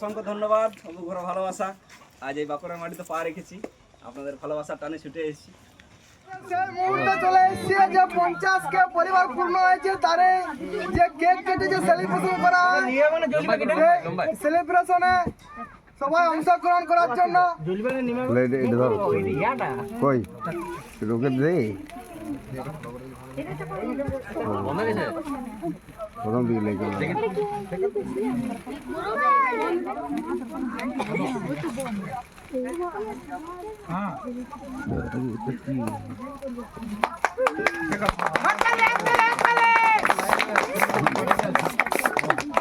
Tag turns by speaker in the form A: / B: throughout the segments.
A: অসংখ্য ধন্যবাদ ঘর ভালোবাসা আজ এই বাঁকুড়ার মাটিতে পা রেখেছি আপনাদের ভালোবাসার টানে ছুটে এসেছি
B: সেই মুহূর্তে চলে এসেছে যে পঞ্চাশ কে পরিবার পূর্ণ হয়েছে তারে যে কেক কেটে যে সেলিব্রেশন করা হয় সেলিব্রেশনে সবাই অংশগ্রহণ করার জন্য
C: কই প্রথম দিকে লেগে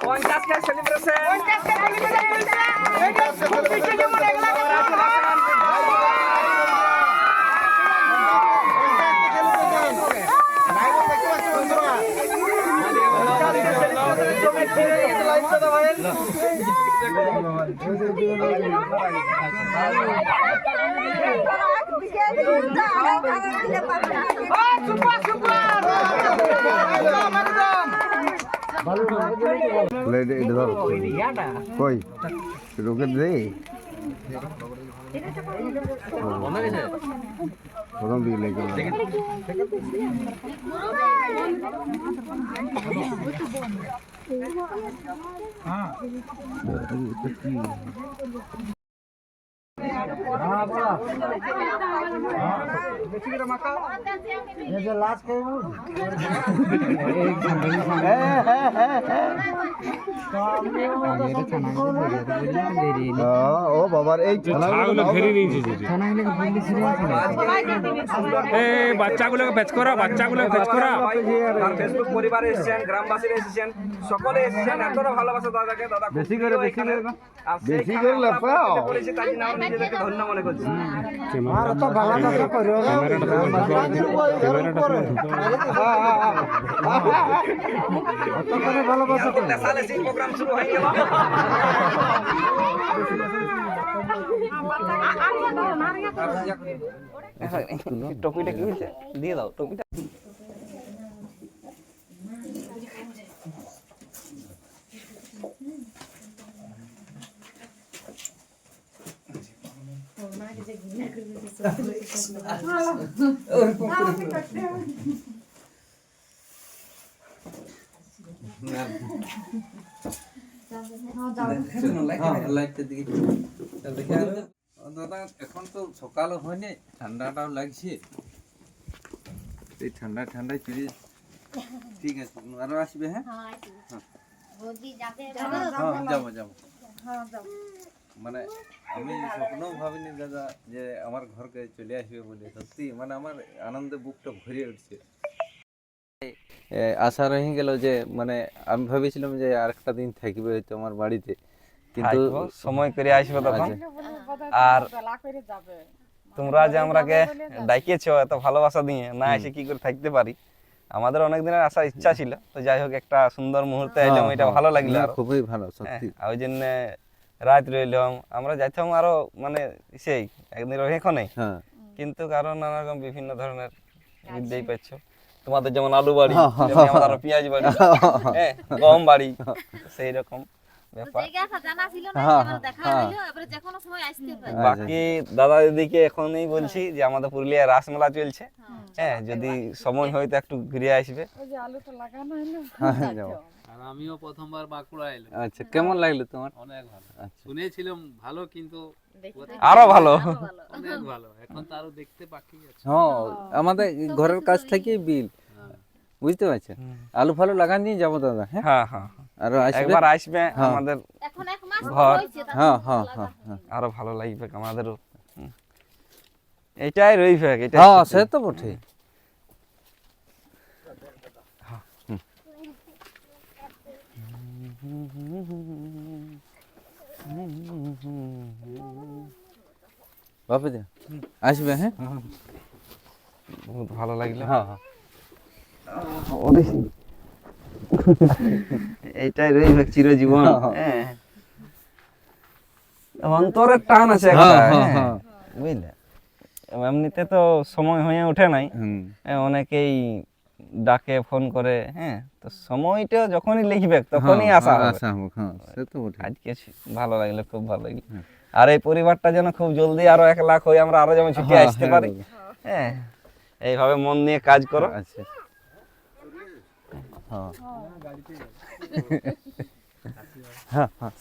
A: পঞ্চাশ কে সেলিব্রেশন
C: এটা এটা ধরো কই? রোকে দে প্রথম দিকে লেগে હા. હા ও বাবার এই
D: ছানাগুলো ফেরিয়ে নিয়েছে বাচ্চাগুলোকে ফেচ করা বাচ্চাগুলোকে ফেচ করা
A: পরিবারে এসেছেন গ্রামবাসীরা এসেছেন সকলে এসেছেন এতটা ভালোবাসা দাদাকে দাদা বেশি করে বেশি করে বেশি করে লাফাও তাই আমরা নিজেদেরকে ধন্য মনে করছি প্রোগ্রাম শুরু হয়ে গেল টপিটা কি হয়েছে দিয়ে দাও টপিটা
E: এখন তো সকাল হয়নি ঠান্ডাটাও লাগছে এই ঠান্ডা ঠান্ডায় ফিরে ঠিক আছে আরও আসবে হ্যাঁ হ্যাঁ যাব যাব মানে আমি স্বপ্নও ভাবিনি দাদা যে আমার ঘরকে চলে আসবে বলে। সত্যি মানে আমার আনন্দে বুকটা ভরে উঠছে। আশা রয়ে গেল যে মানে আমি ভেবেছিলাম যে আরেকটা দিন থাকবে হয়তো আমার বাড়িতে। কিন্তু
A: সময় করে আসবে তখন।
E: আচ্ছা।
A: আর তোমরা যে আমরাকে ডাকিয়েছো এত ভালোবাসা দিয়ে না এসে কি করে থাকতে পারি? আমাদের অনেক দিনের আসার ইচ্ছা ছিল। তো যাই হোক একটা সুন্দর মুহূর্তে এলাম
E: হ্যাঁ,
A: এটা
E: হ্যাঁ,
A: ভালো লাগল
E: খুবই ভালো
A: হ্যাঁ,
E: সত্যি।
A: আর ওই জন্য রাত রইলাম আমরা যাইতাম আরও মানে সেই একদিন এখনই।
E: হ্যাঁ।
A: কিন্তু কারণ নানা রকম বিভিন্ন ধরনের বুঝতেই পাচ্ছ। তোমাদের যেমন আলু বাড়ি
E: হ্যাঁ,
A: আমাদের আরও পেঁয়াজ বাড়ি হ্যাঁ গম বাড়ি সেই রকম
E: হ্যাঁ, হ্যাঁ।
F: হইল এবারে যে কোনো সময় আসতে পারে।
A: বাকি দাদা দিদিকে এখনই বলছি যে আমাদের পুরুলিয়ায় রাসমেলা চলছে। হ্যাঁ। যদি সময় হয় তো একটু ঘুরে আসবে।
E: হ্যাঁ
G: আর আমিও প্রথমবার বাঁকুড়া এলাম।
E: আচ্ছা কেমন লাগল তোমার?
G: অনেক ভালো।
E: আচ্ছা।
G: শুনেছিলাম ভালো কিন্তু
A: আরও ভালো।
G: অনেক ভালো। এখন তো আরও দেখতে বাকি আছে।
E: হ্যাঁ আমাদের ঘরের কাছ থেকেই বিল। বুঝতে পারছেন? আলু ফালু লাগান দিয়ে যাব দাদা হ্যাঁ?
A: হ্যাঁ হ্যাঁ।
E: আরও আসবে?
A: একবার আসবে
E: হ্যাঁ।
A: আমাদের ঘর।
E: হ্যাঁ হ্যাঁ হ্যাঁ হ্যাঁ।
A: আরও ভালো লাগবে আমাদেরও হুম। এটাই রইবে এটা
E: হ্যাঁ সে তো বটে বাপে দে আসবে হ্যাঁ?
A: বহুত ভালো লাগল।
E: হ্যাঁ হ্যাঁ।
A: এইটাই রইবে চিরজীবন। হ্যাঁ অন্তরের টান আছে একটা
E: হ্যাঁ, হ্যাঁ,
A: হ্যাঁ।
E: হ্যাঁ।
A: বুঝলে? এমনিতে তো সময় হয়ে ওঠে নাই। অনেকেই ডাকে ফোন করে হ্যাঁ। তো সময়টা যখনই লিখবে তখনই আসা হবে।
E: হ্যাঁ
A: আজকে ভালো লাগল খুব ভালো লাগল। আর এই পরিবারটা যেন খুব জলদি আরও এক লাখ হয়ে আমরা আরও যেমন ছুটে আসতে পারি। হ্যাঁ। এইভাবে মন নিয়ে কাজ করো।
E: আচ্ছা। হ্যাঁ হ্যাঁ হ্যাঁ